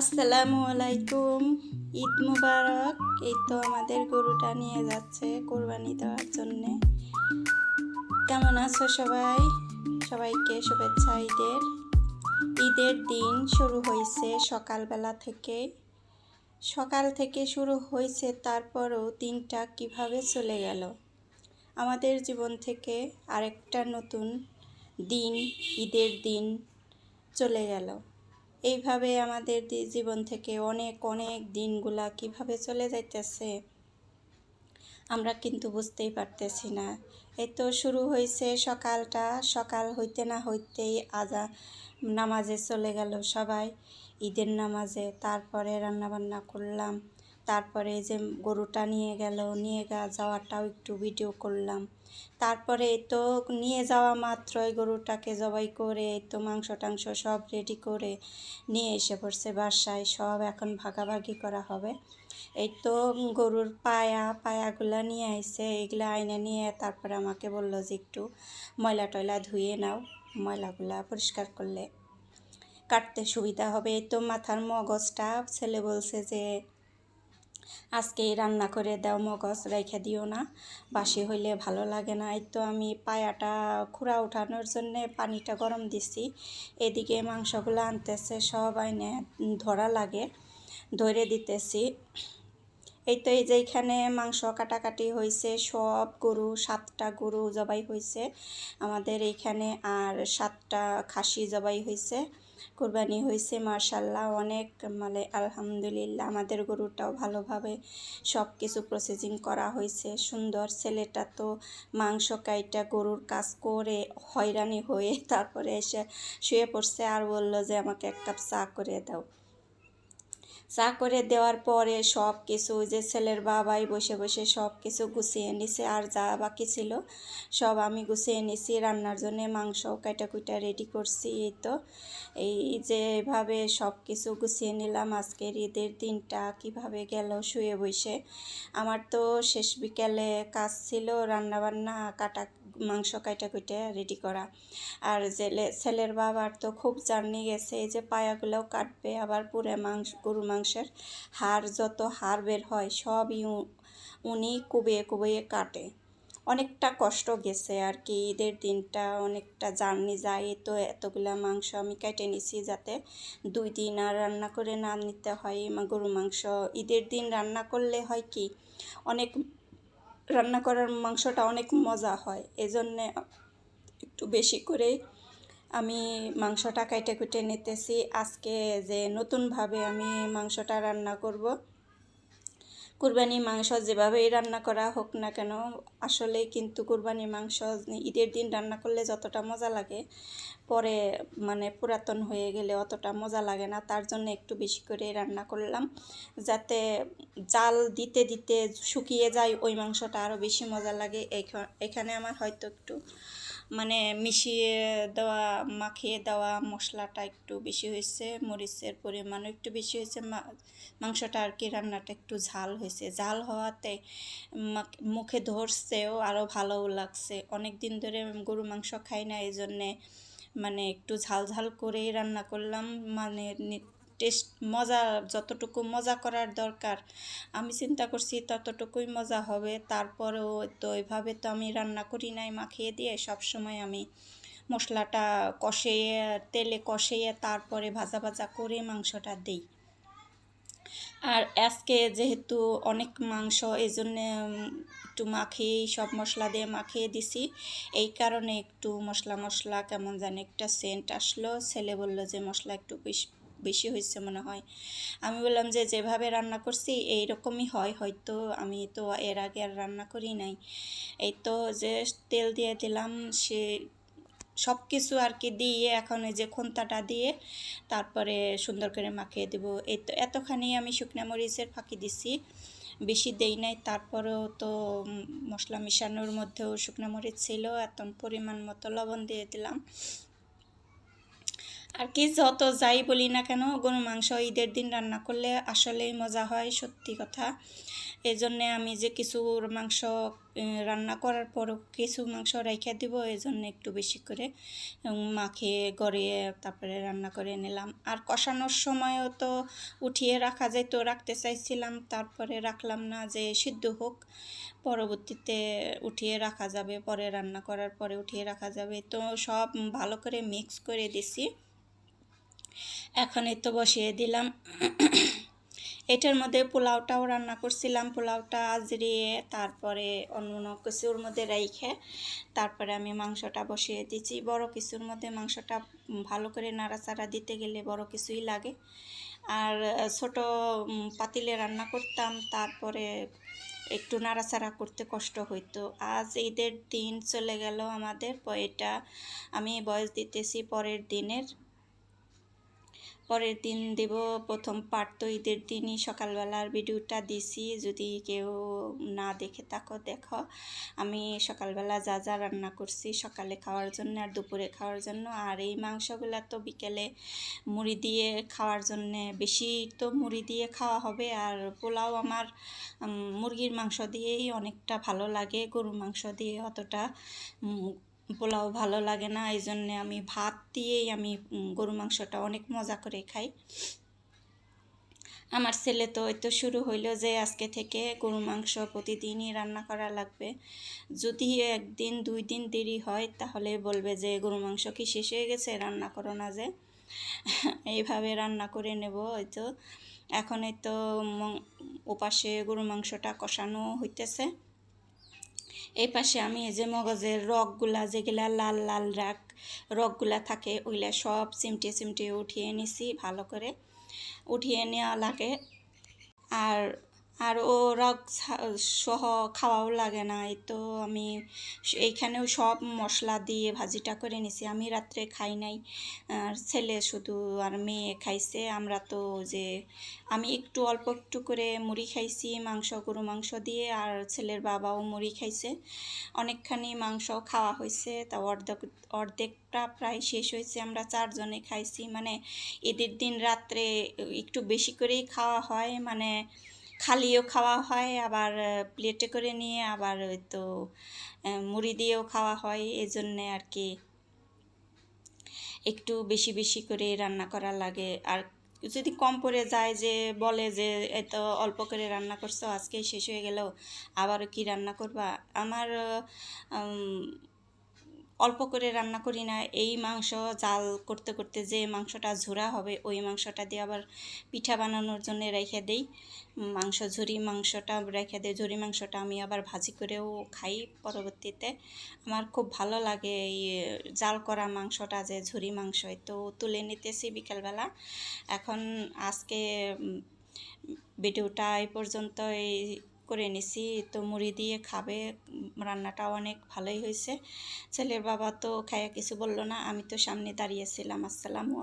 আসসালামু আলাইকুম ঈদ মুবারক। এই তো আমাদের গরুটা নিয়ে যাচ্ছে কোরবানি দেওয়ার জন্যে। কেমন আছো সবাই? সবাইকে শুভেচ্ছা ঈদের। ঈদের দিন শুরু হয়েছে সকালবেলা থেকে। সকাল থেকে শুরু হয়েছে, তারপরও দিনটা কীভাবে চলে গেল? আমাদের জীবন থেকে আরেকটা নতুন দিন, ঈদের দিন চলে গেল। এইভাবে আমাদের জীবন থেকে অনেক অনেক দিনগুলা কীভাবে চলে যাইতেছে, আমরা কিন্তু বুঝতেই পারতেছি না। এই তো শুরু হয়েছে সকালটা, সকাল হইতে না হইতেই আজা নামাজে চলে গেল সবাই। ঈদের নামাজে, তারপরে রান্নাবান্না করলাম। তারপরে যে গরুটা নিয়ে গেল, নিয়ে যাওয়াটাও একটু ভিডিও করলাম। তারপরে তো নিয়ে যাওয়া মাত্রই গরুটাকে জবাই করে তো মাংস টাংস সব রেডি করে নিয়ে এসে পড়ছে বাসায়। সব এখন ভাগাভাগি করা হবে। এই তো গরুর পায়া, পায়াগুলা নিয়ে আইছে, এগুলা আইনে নিয়ে তারপরে আমাকে বলল যে একটু ময়লা টয়লা ধুয়ে নাও, ময়লাগুলা পরিষ্কার করলে কাটতে সুবিধা হবে। তো মাথার মগজটা, ছেলে বলছে যে আজকেই রান্না করে দাও, মগজ রেখে দিও না। বাসি হইলে ভালো লাগে না। এই তো আমি পায়াটা খুঁড়া উঠানোর জন্যে পানিটা গরম দিছি। এদিকে মাংসগুলো আনতেছে, সব আইনে ধরা লাগে ধরে দিতেছি। এই তো এই যে এখানে মাংস কাটাকাটি হয়েছে সব গরু, সাতটা গরু জবাই হয়েছে আমাদের এইখানে আর সাতটা খাসি জবাই হয়েছে কোরবানি হয়েছে মার্শাল্লাহ অনেক মানে আলহামদুলিল্লাহ, আমাদের গরুটাও ভালোভাবে সব কিছু প্রসেসিং করা হয়েছে। সুন্দর ছেলেটা তো মাংস কাইটা গরুর কাজ করে হয়রানি হয়ে তারপরে এসে শুয়ে পড়ছে আর বলল যে, আমাকে এক কাপ চা করে দাও। চা করে দেওয়ার পরে সব কিছু যে ছেলের বাবাই বসে বসে সব কিছু গুছিয়ে নিছে আর যা বাকি ছিল সব আমি গুছিয়ে নিছি, রান্নার জন্য মাংস কাটা কুইটা রেডি করছি। এই তো, এই যে এভাবে সব কিছু গুছিয়ে নিলাম। আজকের ঈদের দিনটা কীভাবে গেল শুয়ে বসে। আমার তো শেষ বিকেলে কাজ ছিল, রান্নাবান্না কাটা মাংস কাটা কুইটা রেডি করা। আর জেলে, ছেলের বাবার তো খুব জার্নি গেছে, এই যে পায়াগুলোও কাটবে, আবার পুরে মাংস গরু মাংসের হাড়, যত হাড় বের হয়, সবই উনি কুবিয়ে কুবিয়ে কাটে। অনেকটা কষ্ট গেছে আর কি, ঈদের দিনটা অনেকটা জার্নি যায়, তো এতগুলা মাংস আমি কেটে নিছি যাতে দুই দিন আর রান্না করে না নিতে হয় গরু মাংস। ঈদের দিন রান্না করলে হয় কি, অনেক রান্না করার মাংসটা অনেক মজা হয়। এজন্যে একটু বেশি করে আমি মাংসটা কাইটে কুটে নিতেছি। আজকে যে নতুনভাবে আমি মাংসটা রান্না করব কুরবানি মাংস যেভাবেই রান্না করা হোক না কেন, আসলে কিন্তু কুরবানি মাংস ঈদের দিন রান্না করলে যতটা মজা লাগে, পরে মানে পুরাতন হয়ে গেলে অতটা মজা লাগে না। তার জন্য একটু বেশি করে রান্না করলাম, যাতে জাল দিতে দিতে শুকিয়ে যায়, ওই মাংসটা আরও বেশি মজা লাগে। এখানে আমার হয়তো একটু মানে মিশিয়ে দেওয়া, মাখিয়ে দেওয়া মশলাটা একটু বেশি হয়েছে, মরিচের পরিমাণও একটু বেশি হয়েছে মাংসটা আর কি রান্নাটা একটু ঝাল হয়েছে। ঝাল হওয়াতে মুখে ধরছেও আরও ভালোও লাগছে। অনেক দিন ধরে গরু মাংস খাই না এই জন্যে মানে একটু ঝাল ঝাল করেই রান্না করলাম। মানে টেস্ট মজা, যতটুকু মজা করার দরকার, আমি চিন্তা করছি ততটুকুই মজা হবে। তারপরেও তো এভাবে তো আমি রান্না করি নাই মাখিয়ে দিয়ে সব সময় আমি মশলাটা কষিয়ে, তেলে কষিয়ে তারপরে ভাজা ভাজা করে মাংসটা দিই। আর আজকে যেহেতু অনেক মাংস এই জন্যে একটু মাখিয়ে, সব মশলা দিয়ে মাখিয়ে দিছি। এই কারণে একটু মশলা মশলা কেমন জানি একটা সেন্ট আসলো। ছেলে বলল যে, মশলা একটু বেশি বেশি হয়েছে মনে হয়। আমি বললাম যে, যেভাবে রান্না করছি এই রকমই হয়। হয়তো আমি তো এর আগে আর রান্না করি নাই। এই তো যে, তেল দিয়ে দিলাম, সে সব কিছু আর কি দিয়ে এখন এই যে খন্তাটা দিয়ে তারপরে সুন্দর করে মাখিয়ে দেবো। এই তো এতখানি আমি শুকনা মরিচের ফাঁকি দিছি। বেশি দেই নাই। তারপরেও তো মশলা মিশানোর মধ্যেও শুকনো মরিচ ছিল। এত পরিমাণ মতো লবণ দিয়ে দিলাম। আর কি যত যাই বলি না কেন গরু মাংস ঈদের দিন রান্না করলে আসলেই মজা হয়, সত্যি কথা। এই জন্যে আমি যে কিছু মাংস রান্না করার পরও কিছু মাংস রেখে দিব এই জন্য একটু বেশি করে মাখিয়ে গড়িয়ে তারপরে রান্না করে নিলাম। আর কষানোর সময়ও তো উঠিয়ে রাখা যেত রাখতে চাইছিলাম, তারপরে রাখলাম না যে সিদ্ধ হোক, পরবর্তীতে উঠিয়ে রাখা যাবে, পরে রান্না করার পরে উঠিয়ে রাখা যাবে, তো সব ভালো করে মিক্স করে দিছি। এখন এই তো বসিয়ে দিলাম। এটার মধ্যে পোলাওটাও রান্না করছিলাম। পোলাওটা আজরিয়ে তারপরে অন্য অন্য কিছুর মধ্যে রাইখে তারপরে আমি মাংসটা বসিয়ে দিচ্ছি। বড় কিছুর মধ্যে মাংসটা ভালো করে নাড়াচাড়া দিতে গেলে বড় কিছুই লাগে। আর ছোট পাতিলে রান্না করতাম, তারপরে একটু নাড়াচাড়া করতে কষ্ট হইতো। আজ ঈদের দিন চলে গেল আমাদের এটা আমি বয়স দিতেছি পরের দিনের। পরের দিন দেব প্রথম পার্ট তো ঈদের দিনই সকালবেলার ভিডিওটা দিছি। যদি কেউ না দেখে থাকো, দেখো। আমি সকালবেলা যা যা রান্না করছি সকালে খাওয়ার জন্য আর দুপুরে খাওয়ার জন্য। আর এই মাংসগুলো তো বিকেলে মুড়ি দিয়ে খাওয়ার জন্যে বেশি তো মুড়ি দিয়ে খাওয়া হবে। আর পোলাও আমার মুরগির মাংস দিয়েই অনেকটা ভালো লাগে। গরুর মাংস দিয়ে অতটা পোলাও ভালো লাগে না, এই জন্যে আমি ভাত দিয়েই আমি গরু মাংসটা অনেক মজা করে খাই। আমার ছেলে তো তো শুরু হইল যে আজকে থেকে গরু মাংস প্রতিদিনই রান্না করা লাগবে। যদি একদিন, দুই দিন দেরি হয়, তাহলে বলবে যে গরু মাংস কি শেষ হয়ে গেছে, রান্না করো না যে। এইভাবে রান্না করে নেব এই তো। এখন এই তো ওপাশে গরু মাংসটা কষানো হইতেছে। এই পাশে আমি যে মগজের রগগুলা যেগুলা লাল লাল রাগ রগগুলা থাকে, ওইগুলা সব চিমটে চিমটে উঠিয়ে নিছি ভালো করে। উঠিয়ে নেওয়া লাগে। আর আর ও রগ সহ খাওয়াও লাগে না। এই তো আমি এইখানেও সব মশলা দিয়ে ভাজিটা করে নিছি। আমি রাত্রে খাই নাই। আর ছেলে শুধু আর মেয়ে খাইছে। আমরা তো যে, আমি একটু অল্প একটু করে মুড়ি খাইছি মাংস, গরু মাংস দিয়ে। আর ছেলের বাবাও মুড়ি খাইছে। অনেকখানি মাংস খাওয়া হয়েছে তা অর্ধেক, অর্ধেকটা প্রায় শেষ হয়েছে আমরা চারজনে খাইছি। মানে ঈদের দিন রাত্রে একটু বেশি করেই খাওয়া হয়। মানে খালিও খাওয়া হয়, আবার প্লেটে করে নিয়ে আবার ওই তো মুড়ি দিয়েও খাওয়া হয়। এই জন্যে আর কি একটু বেশি বেশি করে রান্না করা লাগে। আর যদি কম পড়ে যায় যে, বলে যে এত অল্প করে রান্না করছ আজকে শেষ হয়ে গেল, আবারও কি রান্না করবা? আমার অল্প করে রান্না করি না। এই মাংস জাল করতে করতে যে মাংসটা ঝোরা হবে, ওই মাংসটা দিয়ে আবার পিঠা বানানোর জন্য রেখে দেই। মাংস, ঝুরি মাংসটা রেখে দেই। ঝুরি মাংসটা আমি আবার ভাজি করেও খাই পরবর্তীতে। আমার খুব ভালো লাগে এই জাল করা মাংসটা যে ঝুরি মাংস তো তুলে নিতেছি বিকেলবেলা। এখন আজকে ভিডিওটা এই পর্যন্তই। করে নিছি তো মুড়ি দিয়ে খাবে। রান্নাটা অনেক ভালোই হয়েছে। ছেলের বাবা তো খাইয়া কিছু বলল না। আমি তো সামনে দাঁড়িয়েছিলাম আসসালামু